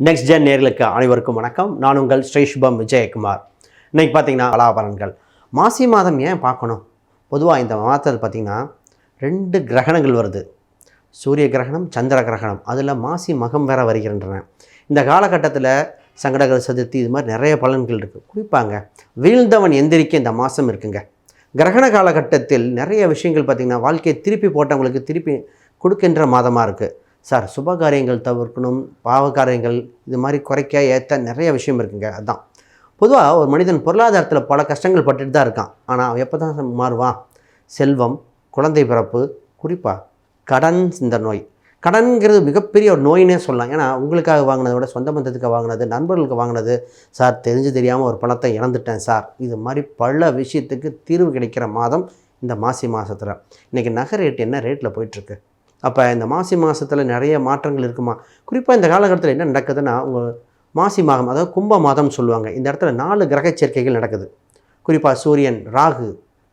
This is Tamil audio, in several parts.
நெக்ஸ்ட் ஜென் நேர்களுக்கு அனைவருக்கும் வணக்கம். நான் உங்கள் ஸ்ரீஷுபம் விஜயகுமார். இன்றைக்கி பார்த்தீங்கன்னா பலாபலன்கள் மாசி மாதம் ஏன் பார்க்கணும்? பொதுவாக இந்த மாதத்தில் பார்த்தீங்கன்னா ரெண்டு கிரகணங்கள் வருது. சூரிய கிரகணம் சந்திர கிரகணம். அதில் மாசி மகம் வேற வருகின்றன. இந்த காலகட்டத்தில் சங்கடகர சதுர்த்தி இது மாதிரி நிறைய பலன்கள் இருக்குது குறிப்பாங்க வீழ்ந்தவன் எந்திரிக்க இந்த மாதம் இருக்குங்க. கிரகண காலகட்டத்தில் நிறைய விஷயங்கள் பார்த்திங்கன்னா வாழ்க்கையை திருப்பி போட்டவங்களுக்கு திருப்பி கொடுக்கின்ற மாதமாக இருக்குது சார் சுப காரியங்கள் தவிர்க்கணும் பாவ காரியங்கள் இது மாதிரி குறைக்க ஏற்ற நிறைய விஷயம் இருக்குங்க அதுதான் பொதுவாக ஒரு மனிதன் பொருளாதாரத்தில் பல கஷ்டங்கள் பட்டுட்டு தான் இருக்கான். ஆனால் அவன் எப்போ தான் மாறுவான்? செல்வம் குழந்தை பிறப்பு குறிப்பாக கடன் இந்த நோய். கடன்கிறது மிகப்பெரிய ஒரு நோயினே சொல்லலாம். ஏன்னா உங்களுக்காக வாங்கினதை விட சொந்த பந்தத்துக்கு வாங்கினது நண்பர்களுக்கு வாங்கினது சார் தெரிஞ்சு தெரியாமல் ஒரு பணத்தை இழந்துட்டேன் சார். இது மாதிரி பல விஷயத்துக்கு தீர்வு கிடைக்கிற மாதம் இந்த மாசி மாதத்தில் இன்றைக்கி நகை ரேட் என்ன ரேட்டில் போயிட்டுருக்கு அப்போ இந்த மாசி மாதத்தில் நிறைய மாற்றங்கள் இருக்குமா? குறிப்பாக இந்த காலகட்டத்தில் என்ன நடக்குதுன்னா உங்கள் மாசி மாதம் அதாவது கும்ப மாதம் சொல்லுவாங்க. இந்த இடத்துல நாலு கிரக சேர்க்கைகள் நடக்குது. குறிப்பாக சூரியன் ராகு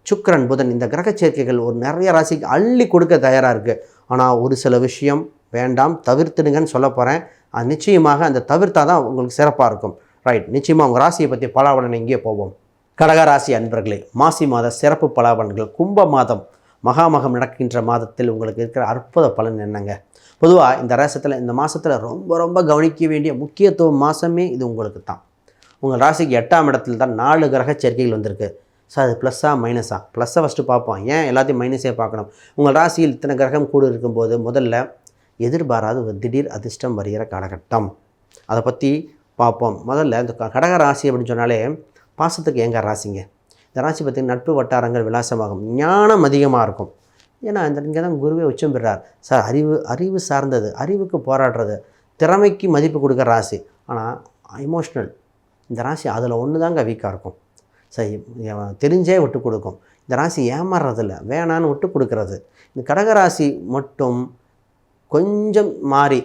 சுக்கரன் புதன் இந்த கிரக சேர்க்கைகள் ஒரு நிறைய ராசிக்கு அள்ளி கொடுக்க தயாராக இருக்குது ஆனால் ஒரு சில விஷயம் வேண்டாம் தவிர்த்துடுங்கன்னு சொல்ல போகிறேன் அது நிச்சயமாக அந்த தவிர்த்தா தான் உங்களுக்கு சிறப்பாக இருக்கும். ரைட் நிச்சயமாக உங்கள் ராசியை பற்றி பலாபலன் இங்கே போவோம். கடகராசி அன்பர்களே மாசி மாத சிறப்பு பலாபலன்கள் கும்ப மாதம். மகாமகம் நடக்கின்ற மாதத்தில் உங்களுக்கு இருக்கிற அற்புத பலன் என்னங்க? பொதுவாக இந்த ராசத்தில் இந்த மாதத்தில் ரொம்ப ரொம்ப கவனிக்க வேண்டிய முக்கியத்துவம் மாதமே இது உங்களுக்கு தான். உங்கள் ராசிக்கு எட்டாம் இடத்துல தான் நாலு கிரக சேர்க்கைகள் வந்திருக்கு. சார் அது ப்ளஸ்ஸாக மைனஸா ப்ளஸ்ஸை ஃபஸ்ட்டு பார்ப்போம். ஏன் எல்லாத்தையும் மைனஸே பார்க்கணும்? உங்கள் ராசியில் இத்தனை கிரகம் கூட இருக்கும்போது முதல்ல எதிர்பாராத ஒரு திடீர் அதிர்ஷ்டம் வருகிற காலகட்டம். அதை பற்றி பார்ப்போம். முதல்ல இந்த க- கடக ராசி அப்படின்னு சொன்னாலே பாசத்துக்கு எங்க ராசிங்க? இந்த ராசி பார்த்திங்கன்னா நட்பு வட்டாரங்கள் விலாசமாகும். ஞானம் அதிகமாக இருக்கும். ஏன்னா இந்த இங்கே தான் குருவே உச்சம் பெறார். சார் அறிவு அறிவு சார்ந்தது அறிவுக்கு போராடுறது திறமைக்கு மதிப்பு கொடுக்குற ராசி. ஆனால் எமோஷ்னல் இந்த ராசி அதில் ஒன்று தாங்க வீக்காக இருக்கும். சரி தெரிஞ்சே விட்டு கொடுக்கும். இந்த ராசி ஏமாறுறதில்ல. வேணான்னு விட்டு கொடுக்கறது. இந்த கடகராசி மட்டும் கொஞ்சம் மாறி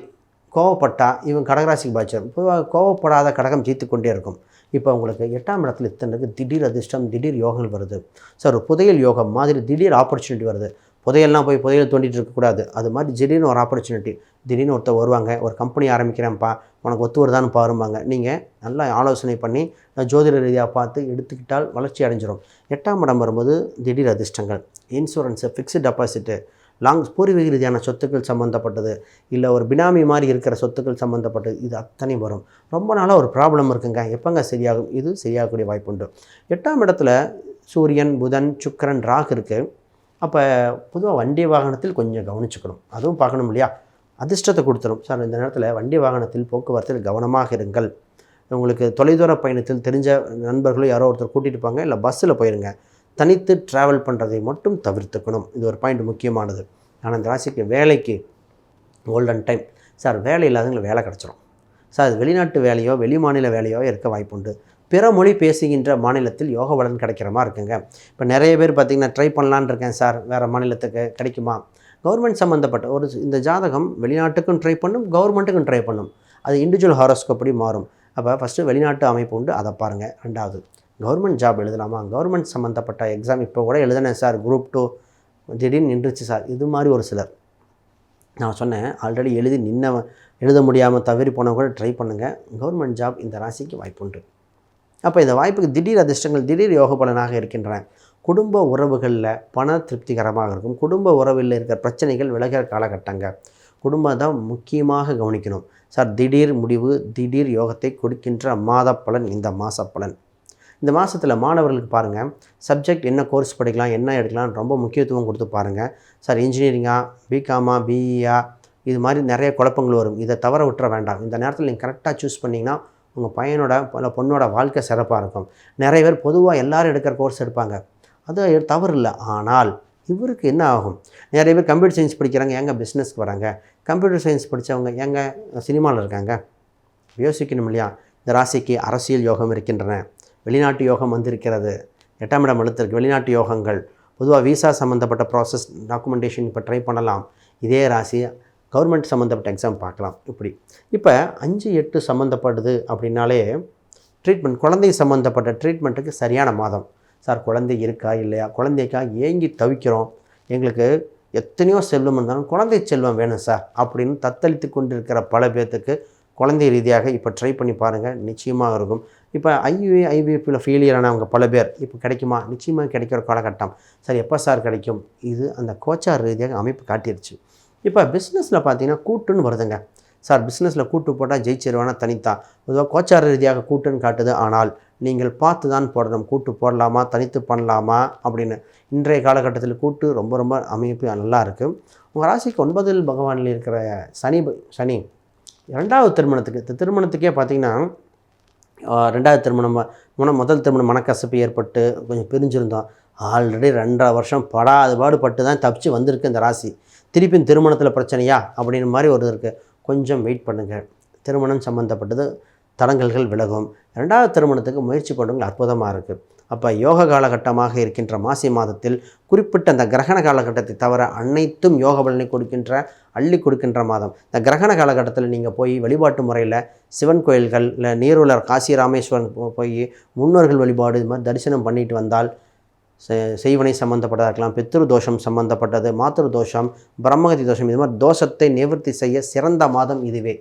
கோவப்பட்டால் இவன் கடகராசிக்கு பாய்ச்சிடும் பொதுவாக கோவப்படாத கடகம் ஜீத்து கொண்டே இருக்கும். இப்போ உங்களுக்கு எட்டாம் இடத்துல இத்தனைக்கு திடீர் அதிர்ஷ்டம் திடீர் யோகங்கள் வருது. சார் ஒரு புதையல் யோகம் மாதிரி திடீர் ஆப்பர்ச்சுனிட்டி வருது. புதையல்லாம் போய் புதையல் தோண்டிட்டு இருக்கக்கூடாது அது மாதிரி திடீர்னு ஒரு ஆப்பர்ச்சுனிட்டி திடீர்னு ஒருத்தர் வருவாங்க. ஒரு கம்பெனி ஆரம்பிக்கிறேன்ப்பா. உனக்கு ஒத்து வருதான்னு பாரும்பாங்க. நீங்கள் நல்லா ஆலோசனை பண்ணி ஜோதிட ரீதியாக பார்த்து எடுத்துக்கிட்டால் வளர்ச்சி அடைஞ்சிரும். எட்டாம் இடம் வரும்போது திடீர் அதிர்ஷ்டங்கள். இன்சூரன்ஸு ஃபிக்ஸ்டு டெபாசிட்டு லாங் பூர்வீக ரீதியான சொத்துக்கள் சம்மந்தப்பட்டது இல்லை ஒரு பினாமி மாதிரி இருக்கிற சொத்துக்கள் சம்மந்தப்பட்டது இது அத்தனை வரும். ரொம்ப நாளாக ஒரு ப்ராப்ளம் இருக்குங்க. எப்போங்க சரியாகும்? இது சரியாகக்கூடிய வாய்ப்புண்டு. எட்டாம் இடத்துல சூரியன் புதன் சுக்கிரன் ராகு இருக்குது அப்போ பொதுவாக வண்டி வாகனத்தில் கொஞ்சம் கவனிச்சுக்கணும். அதுவும் பார்க்கணும் இல்லையா? அதிர்ஷ்டத்தை கொடுத்துரும். சார் இந்த நேரத்தில் வண்டி வாகனத்தில் போக்குவரத்தில் கவனமாக இருங்கள். உங்களுக்கு தொலைதூர பயணத்தில் தெரிஞ்ச நண்பர்களும் யாரோ ஒருத்தர் கூட்டிகிட்டு போங்க இல்லை பஸ்ஸில் போயிருங்க. தனித்து ட்ராவல் பண்ணுறதை மட்டும் தவிர்த்துக்கணும். இது ஒரு பாயிண்ட் முக்கியமானது. ஆனால் இந்த ராசிக்கு வேலைக்கு கோல்டன் டைம் சார் வேலை இல்லாதவங்களுக்கு வேலை கிடச்சிரும். சார் அது வெளிநாட்டு வேலையோ வெளி மாநில வேலையோ இருக்க வாய்ப்புண்டு. பிற மொழி பேசுகின்ற மாநிலத்தில் யோக பலன் கிடைக்கிற மாதிரி இருக்குங்க. இப்போ நிறைய பேர் பார்த்திங்கன்னா ட்ரை பண்ணலான்னு இருக்கேன் சார் வேறு மாநிலத்துக்கு கிடைக்குமா? கவர்மெண்ட் சம்மந்தப்பட்ட ஒரு இந்த ஜாதகம் வெளிநாட்டுக்கும் ட்ரை பண்ணும் கவர்மெண்ட்டுக்கும் ட்ரை பண்ணும். அது இண்டிவிஜுவல் ஹாரோஸ்கோப்படி மாறும். அப்போ ஃபஸ்ட்டு வெளிநாட்டு அமைப்பு உண்டு. அதை பாருங்கள் ரெண்டாவது கவர்மெண்ட் ஜாப் எழுதலாமா? கவர்மெண்ட் சம்மந்தப்பட்ட எக்ஸாம் இப்போ கூட எழுதினேன் சார் குரூப் டூ திடீர்னு நின்றுச்சு சார் இது மாதிரி ஒரு சிலர். நான் சொன்னேன் ஆல்ரெடி எழுதி நின்னவன் எழுத முடியாமல் தவறி போனவங்க கூட ட்ரை பண்ணுங்கள் கவர்மெண்ட் ஜாப் இந்த ராசிக்கு வாய்ப்புண்டு அப்போ இந்த வாய்ப்புக்கு திடீர் அதிர்ஷ்டங்கள் திடீர் யோக பலனாக இருக்கின்றன. குடும்ப உறவுகளில் பண திருப்திகரமாக இருக்கும். குடும்ப உறவில் இருக்கிற பிரச்சனைகள் விலகிற காலகட்டங்கள் குடும்பம் தான் முக்கியமாக கவனிக்கணும். சார் திடீர் முடிவு திடீர் யோகத்தை கொடுக்கின்ற மாத பலன் இந்த மாத பலன் இந்த மாதத்தில் மாணவர்களுக்கு பாருங்கள் சப்ஜெக்ட் என்ன கோர்ஸ் படிக்கலாம் என்ன எடுக்கலாம் ரொம்ப முக்கியத்துவம் கொடுத்து பாருங்கள் சார் இன்ஜினியரிங்கா பிகாமா பிஇயா இது மாதிரி நிறைய குழப்பங்கள் வரும். இதை தவற விட்டுற வேண்டாம். இந்த நேரத்தில் நீங்கள் கரெக்டாக சூஸ் பண்ணிங்கன்னா உங்கள் பையனோட இல்லை பொண்ணோட வாழ்க்கை சிறப்பாக இருக்கும். நிறைய பேர் பொதுவாக எல்லாரும் எடுக்கிற கோர்ஸ் எடுப்பாங்க. அது தவறு இல்லை. ஆனால் இவருக்கு என்ன ஆகும்? நிறைய பேர் கம்ப்யூட்டர் சயின்ஸ் படிக்கிறாங்க எங்க பிஸ்னஸ்க்கு வராங்க. கம்ப்யூட்டர் சயின்ஸ் படித்தவங்க எங்கே சினிமாவில் இருக்காங்க? யோசிக்கணும் இல்லையா? இந்த ராசிக்கு அரசியல் யோகம் இருக்கின்றன. வெளிநாட்டு யோகம் வந்திருக்கிறது. எட்டாம் இடம் எழுத்திருக்கு வெளிநாட்டு யோகங்கள். பொதுவாக விசா சம்மந்தப்பட்ட ப்ராசஸ் டாக்குமெண்டேஷன் இப்போ ட்ரை பண்ணலாம். இதே ராசி கவர்மெண்ட் சம்மந்தப்பட்ட எக்ஸாம் பார்க்கலாம். இப்படி. இப்போ அஞ்சு எட்டு சம்மந்தப்படுது அப்படின்னாலே ட்ரீட்மெண்ட் குழந்தை சம்மந்தப்பட்ட ட்ரீட்மெண்ட்டுக்கு சரியான மாதம். சார் குழந்தை இருக்கா இல்லையா? குழந்தைக்காக ஏங்கி தவிக்கிறோம். எங்களுக்கு எத்தனையோ செல்வம் இருந்தாலும் குழந்தை செல்வம் வேணும் சார் அப்படின்னு தத்தளித்து கொண்டிருக்கிற பல பேர்த்துக்கு குழந்தை ரீதியாக இப்போ ட்ரை பண்ணி பாருங்கள் நிச்சயமாக இருக்கும். இப்போ ஐயுஏ ஐவிஎஃப்பில் ஃபெயிலியர் ஆனவங்க பல பேர் இப்போ கிடைக்குமா? நிச்சயமாக கிடைக்கிற காலகட்டம். சார் எப்போ சார் கிடைக்கும்? இது அந்த கோச்சார் ரீதியாக அமைப்பு காட்டிருச்சு. இப்போ பிஸ்னஸில் பார்த்தீங்கன்னா கூட்டுன்னு வருதுங்க. சார் பிஸ்னஸில் கூட்டு போட்டால் ஜெயிச்சிருவானா? தனித்தா பொதுவாக கோச்சார ரீதியாக கூட்டுன்னு காட்டுது. ஆனால் நீங்கள் பார்த்து தான் போடணும். கூட்டு போடலாமா? தனித்து பண்ணலாமா? அப்படின்னு. இன்றைய காலகட்டத்தில் கூட்டு ரொம்ப ரொம்ப அமைப்பு நல்லா இருக்குது உங்கள் ராசிக்கு ஒன்பதில் பகவானில் இருக்கிற சனி சனி ரெண்டாவது திருமணத்துக்கு இந்த திருமணத்துக்கே பார்த்தீங்கன்னா ரெண்டாவது திருமணம் முன முதல் திருமணம் மனக்கசப்பு ஏற்பட்டு கொஞ்சம் பிரிஞ்சிருந்தோம். ஆல்ரெடி ரெண்டரை வருஷம் படாது பாடுபட்டு தான் தப்பிச்சு வந்திருக்கு இந்த ராசி. திருப்பியும் திருமணத்தில் பிரச்சனையா? அப்படின்னு மாதிரி ஒரு இருக்குது கொஞ்சம் வெயிட் பண்ணுங்கள் திருமணம் சம்மந்தப்பட்டது தடங்கல்கள் விலகும். ரெண்டாவது திருமணத்துக்கு முயற்சி பண்ணுறவங்க அற்புதமாக இருக்குது அப்போ யோக காலகட்டமாக இருக்கின்ற மாசி மாதத்தில் குறிப்பிட்ட அந்த கிரகண காலகட்டத்தை தவிர அனைத்தும் யோக பலனை கொடுக்கின்ற அள்ளி கொடுக்கின்ற மாதம். இந்த கிரகண காலகட்டத்தில் நீங்கள் போய் வழிபாட்டு முறையில் சிவன் கோயில்கள் இல்லை நீருலர் காசி ராமேஸ்வரன் போய் முன்னோர்கள் வழிபாடு இது மாதிரி தரிசனம் பண்ணிட்டு வந்தால் செ- செய்வனை சம்மந்தப்பட்டதாக இருக்கலாம் பித்ரு தோஷம் சம்மந்தப்பட்டது மாத்திரு தோஷம் பிரம்மகதி தோஷம் இது மாதிரி தோஷத்தை நிவர்த்தி செய்ய சிறந்த மாதம் இதுவே.